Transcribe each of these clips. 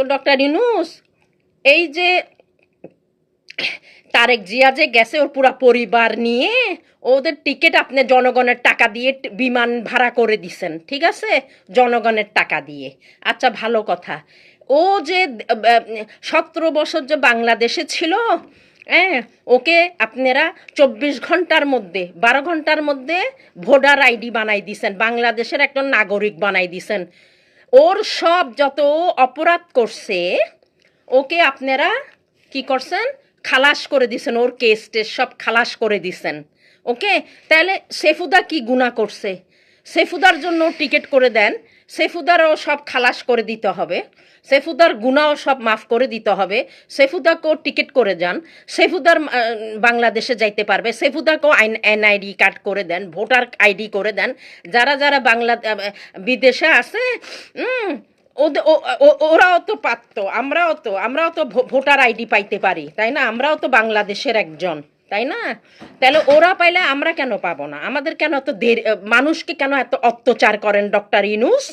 তো ডক্টর ইনুস এই যে তারেক জিয়া যে গেছে ওর পুরা পরিবার নিয়ে, ওদের টিকিট আপনি জনগণের টাকা দিয়ে বিমান ভাড়া করে দিছেন, ঠিক আছে? জনগণের টাকা দিয়ে। আচ্ছা ভালো কথা। ও যে সতেরো বছর যে বাংলাদেশে ছিল হ্যাঁ ওকে আপনারা চব্বিশ ঘণ্টার মধ্যে, বারো ঘণ্টার মধ্যে ভোটার আইডি বানাই দিছেন, বাংলাদেশের একজন নাগরিক বানাই দিছেন। ওর সব যত অপরাধ করছে, ওকে আপনারা কি করছেন? খালাস করে দিছেন, ওর কেস টেস সব খালাস করে দিছেন। ওকে? তাহলে সেফুদা কি গুণা করছে? সেফুদার জন্য টিকিট করে দেন। সেফুদারও সব খালাস করে দিতে হবে। সেফুদার গুণাও সব মাফ করে দিতে হবে। সেফুদাকেও টিকিট করে যান। সেফুদার বাংলাদেশে যাইতে পারবে। সেফুদাকেও আইন, এনআইডি কার্ড করে দেন, ভোটার আইডি করে দেন। যারা যারা বাংলা বিদেশে আছে ওরাও তো পারত আমরাও তো আমরাও তো ভোটার আইডি পাইতে পারি, তাই না? আমরাও তো বাংলাদেশের একজন। তাই না? তাহলে ওরা পাইলে আমরা কেন পাবো না? আমাদের কেন এত দেরি মানুষকে কেন এত অত্যাচার করেন ডক্টর ইনুস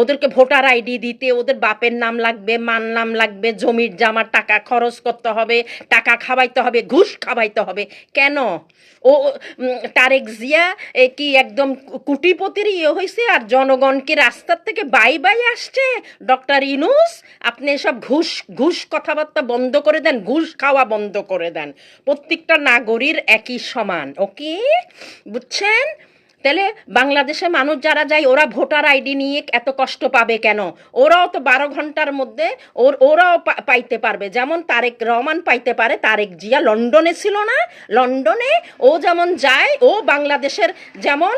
ওদেরকে ভোটার আইডি দিতে, ওদের বাপের নাম লাগবে মান নাম লাগবে, জমির জামার টাকা খরচ করতে হবে, টাকা খাওয়াইতে হবে, ঘুষ খাওয়াইতে হবে। কেন? ও তারেক জিয়া কি একদম কুটিপতির ইয়ে হয়েছে আর জনগণ কি রাস্তার থেকে বাই বাই আসছে? ডক্টর ইনুস আপনি সব ঘুষ ঘুষ কথাবার্তা বন্ধ করে দেন, ঘুষ খাওয়া বন্ধ করে দেন। প্রত্যেকটা নাগরিক একই সমান ওকে বুঝছেন? তাহলে বাংলাদেশে মানুষ যারা যায়, ওরা ভোটার আইডি নিয়ে এত কষ্ট পাবে কেন? ওরাও তো বারো ঘণ্টার মধ্যে ওর, ওরাও পাইতে পারবে। যেমন তারেক রহমান পাইতে পারে, তারেক জিয়া লন্ডনে ছিল না। লন্ডনে ও যেমন যায়, ও বাংলাদেশের যেমন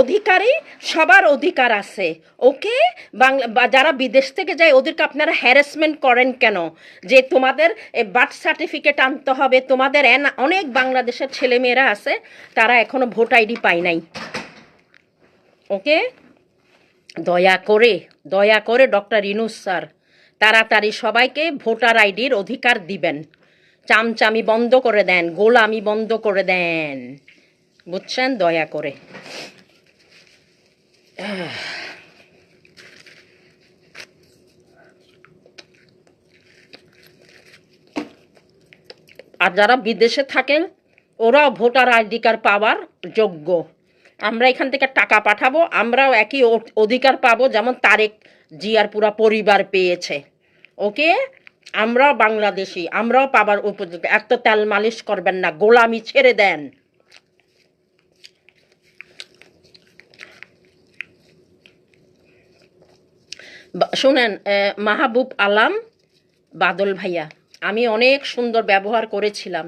অধিকারী, সবার অধিকার আছে। ওকে বাংলা যারা বিদেশ থেকে যায়, ওদেরকে আপনারা হ্যারাসমেন্ট করেন কেন? যে তোমাদের বার্থ সার্টিফিকেট আনতে হবে। তোমাদের অনেক বাংলাদেশের ছেলেমেয়েরা আছে, তারা এখনও ভোট আইডি পায় নাই। ওকে? দয়া করে দয়া করে ডক্টর ইনুস স্যার, তাড়াতাড়ি সবাইকে ভোটার আইডির অধিকার দিবেন। চামচামি বন্ধ করে দেন, গোলামি বন্ধ করে দেন। বুঝছেন? দয়া করে। আর যারা বিদেশে থাকেন, ওরাও ভোটার আইডি কার্ড পাওয়ার যোগ্য। আমরা এখান থেকে টাকা পাঠাবো, আমরাও একই অধিকার পাবো যেমন তারেক জিয়ার পুরা পরিবার পেয়েছে। ওকে? আমরাও বাংলাদেশি, আমরাও পাবার উপযুক্ত এত তেল মালিশ করবেন না, গোলামি ছেড়ে দেন। শোনেন মাহবুব আলাম বাদল ভাইয়া, আমি অনেক সুন্দর ব্যবহার করেছিলাম।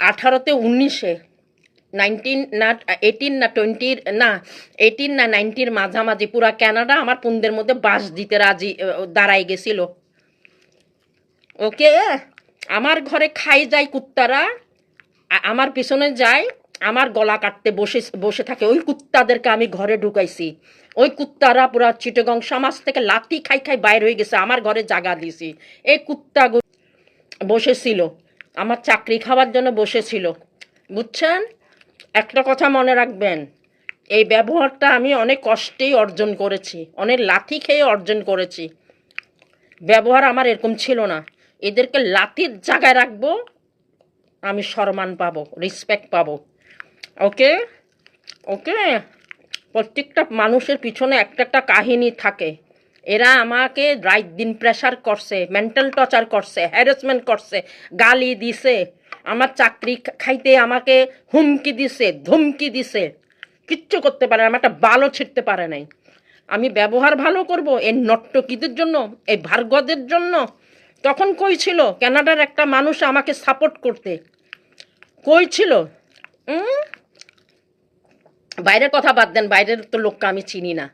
আঠারোতে উনিশে নাইনটিন না এইটিন না টোয়েন্টির না এইটিন না নাইনটির মাঝামাঝি পুরা ক্যানাডা আমার পুনদের মধ্যে বাস দিতে রাজি দাঁড়াই গেছিল। ওকে? আমার ঘরে খাই যায় কুত্তারা আমার পিছনে যায়, আমার গলা কাটতে বসে বসে থাকে। ওই কুত্তাদেরকে আমি ঘরে ঢুকাইছি। ওই কুত্তারা পুরা চিটগং সমাজ থেকে লাথি খাই খাই বাইর হয়ে গেছে, আমার ঘরে জাগা দিছি এই কুত্তা বসেছিল, আমার চাকরি খাওয়ার জন্য বসেছিল। বুঝছেন? একটা কথা মনে রাখবেন, এই ব্যবহারটা আমি অনেক কষ্টেই অর্জন করেছি, অনেক লাথি খেয়ে অর্জন করেছি। ব্যবহার আমার এরকম ছিল না। এদেরকে লাথির জায়গায় রাখব, আমি সম্মান পাবো রেসপেক্ট পাবো। ওকে? ওকে? প্রত্যেকটা মানুষের পিছনে একটা একটা কাহিনী থাকে। এরা আমাকে রাত দিন প্রেশার করছে মেন্টাল টর্চার করছে হ্যারাসমেন্ট করছে, গালি দিছে। আমার চাকরি খাইতে আমাকে হুমকি দিছে, ধমকি দিছে। কিচ্ছু করতে পারে না, আমার একটা বালও ছিটতে পারে নাই। আমি ব্যবহার ভালো করব এই নর্তকীদের জন্য, এই ভার্গদের জন্য? তখন কই ছিল কানাডার একটা মানুষ আমাকে সাপোর্ট করতে? কই ছিল? বাইরের কথা বাদ দেন, বাইরের তো লোককে আমি চিনি না।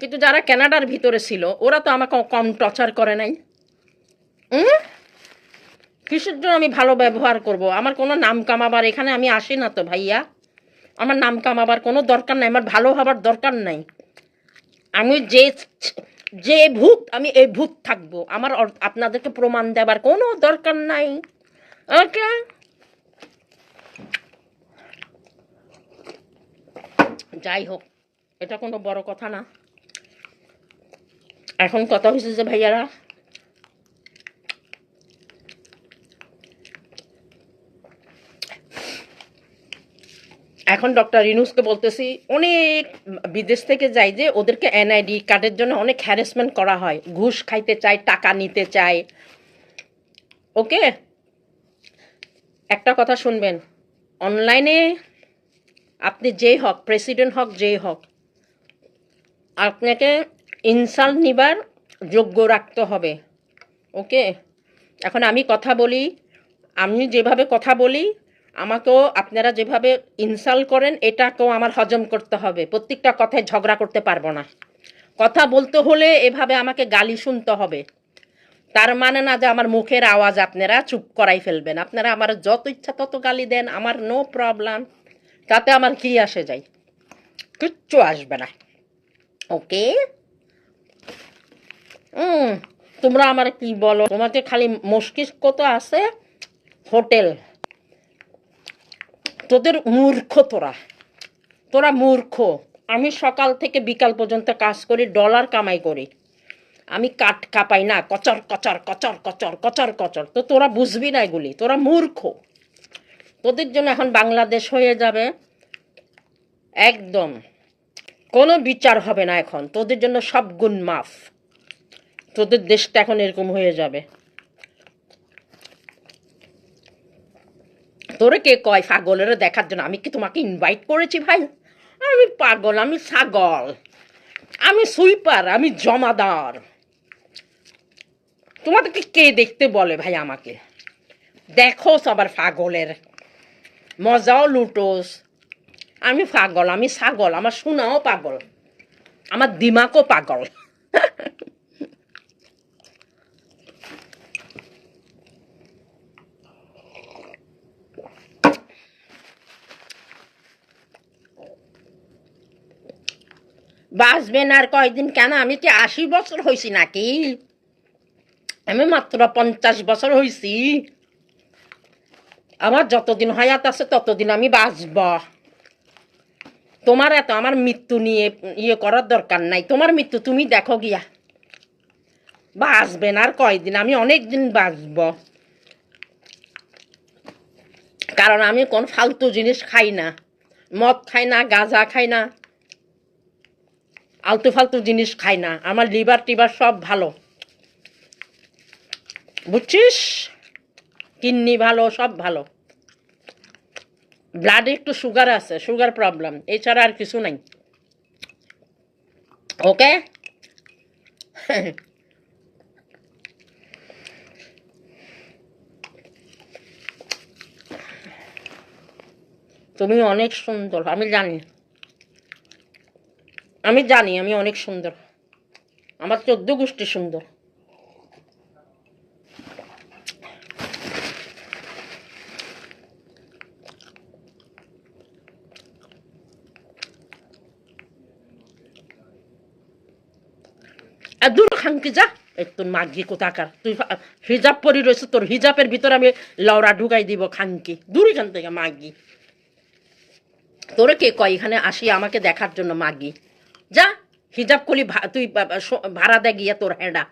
কিন্তু যারা কানাডার ভিতরে ছিল, ওরা তো আমাকে কম টর্চার করে নাই। উম? কিসের জন্য আমি ভালো ব্যবহার করব। আমার কোনো নাম কামাবার এখানে আমি আসি না তো ভাইয়া। আমার নাম কামাবার কোনো দরকার নাই, আমার ভালো হবার দরকার নাই। আমি যে যে ভূত, আমি এই ভূত থাকব। আমার আপনাদেরকে প্রমাণ দেবার কোনো দরকার নাই। যাই হোক, এটা কোনো বড় কথা না। এখন কথা হয়েছে যে ভাইয়ারা এখন ডক্টর ইনুসকে বলতেছি, অনেক বিদেশ থেকে যাই যে ওদেরকে এনআইডি কার্ডের জন্য অনেক হ্যারাসমেন্ট করা হয়। ঘুষ খাইতে চায়, টাকা নিতে চায়। ওকে? একটা কথা শুনবেন অনলাইনে আপনি যেই হক প্রেসিডেন্ট হক, যেই হক, আপনাকে ইনসাল্ট নিবার যোগ্য রাখতে হবে। ওকে? এখন আমি কথা বলি, আমি যেভাবে কথা বলি আমাকেও আপনারা যেভাবে ইনসাল্ট করেন, এটাকেও আমার হজম করতে হবে। প্রত্যেকটা কথায় ঝগড়া করতে পারব না। কথা বলতে হলে এভাবে আমাকে গালি শুনতে হবে। তার মানে না যে আমার মুখের আওয়াজ আপনারা চুপ করাই ফেলবেন। আপনারা আমার যত ইচ্ছা তত গালি দেন, আমার নো প্রবলেম তাতে আমার কি আসে যায়? কিচ্ছু আসবে না। ওকে? তোমরা আমার কি বলো? তোমাদের খালি মস্তিষ্ক তো আছে। হোটেল। তোদের মূর্খ তোরা। তোরা মূর্খ। আমি সকাল থেকে বিকাল পর্যন্ত কাজ করি, ডলার কামাই করি। আমি কাঠ কাপাই না, কচর কচর কচর কচর কচর কচর। তো তোরা বুঝবি না এগুলি, তোরা মূর্খ। তোদের জন্য এখন বাংলাদেশ হয়ে যাবে। একদম। কোনো বিচার হবে না এখন। তোদের জন্য সব গুণ মাফ। তোদের দেশটা এখন এরকম হয়ে যাবে। তোরে কে কয় পাগলের দেখার জন্য? আমি কি তোমাকে ইনভাইট করেছি ভাই? আমি পাগল, আমি ছাগল, আমি সুইপার আমি জমাদার। তোমাদেরকে কে দেখতে বলে ভাই আমাকে? দেখো সবার পাগলের। মজাও লুটোস। আমি পাগল, আমি ছাগল, আমার শোনাও পাগল, আমার দিমাগও পাগল। বাঁচবেন আর কয়দিন? কেন? আমি কি আশি বছর হয়েছি নাকি? আমি মাত্র পঞ্চাশ বছর হয়েছি আমার যতদিন হায়াত আছে, ততদিন আমি বাঁচব। তোমার এত আমার মৃত্যু নিয়ে ইয়ে করার দরকার নাই। তোমার মৃত্যু তুমি দেখো গিয়া। বাঁচবেন আর কয়দিন? আমি অনেক দিন বাঁচব। কারণ আমি কোন ফালতু জিনিস খাই না। মদ খাই না, গাঁজা খাই না। আলতু ফালতু জিনিস খাই না। আমার লিভার টিভার সব ভালো। বুঝছিস? কিডনি ভালো, সব ভালো। ব্লাডে একটু সুগার আছে সুগার প্রবলেম এছাড়া আর কিছু নাই। ওকে তুমি অনেক সুন্দর, আমি জানি। আমি জানি, আমি অনেক সুন্দর। আমার চোদ্দ গোষ্ঠী সুন্দর। দূর খাঙ্কি যা? তোর মাগি কোথাকার? তুই হিজাব পরি রয়েছে তোর হিজাবের ভিতরে আমি লওড়া ঢুকাই দিব খাঙ্কি দূর এখান থেকে মাগি। তোরে কে কয়? এখানে আসি আমাকে দেখার জন্য মাগি। যা হিজাব কলি তুই ভাড়া দে গিয়া তোর হেডা।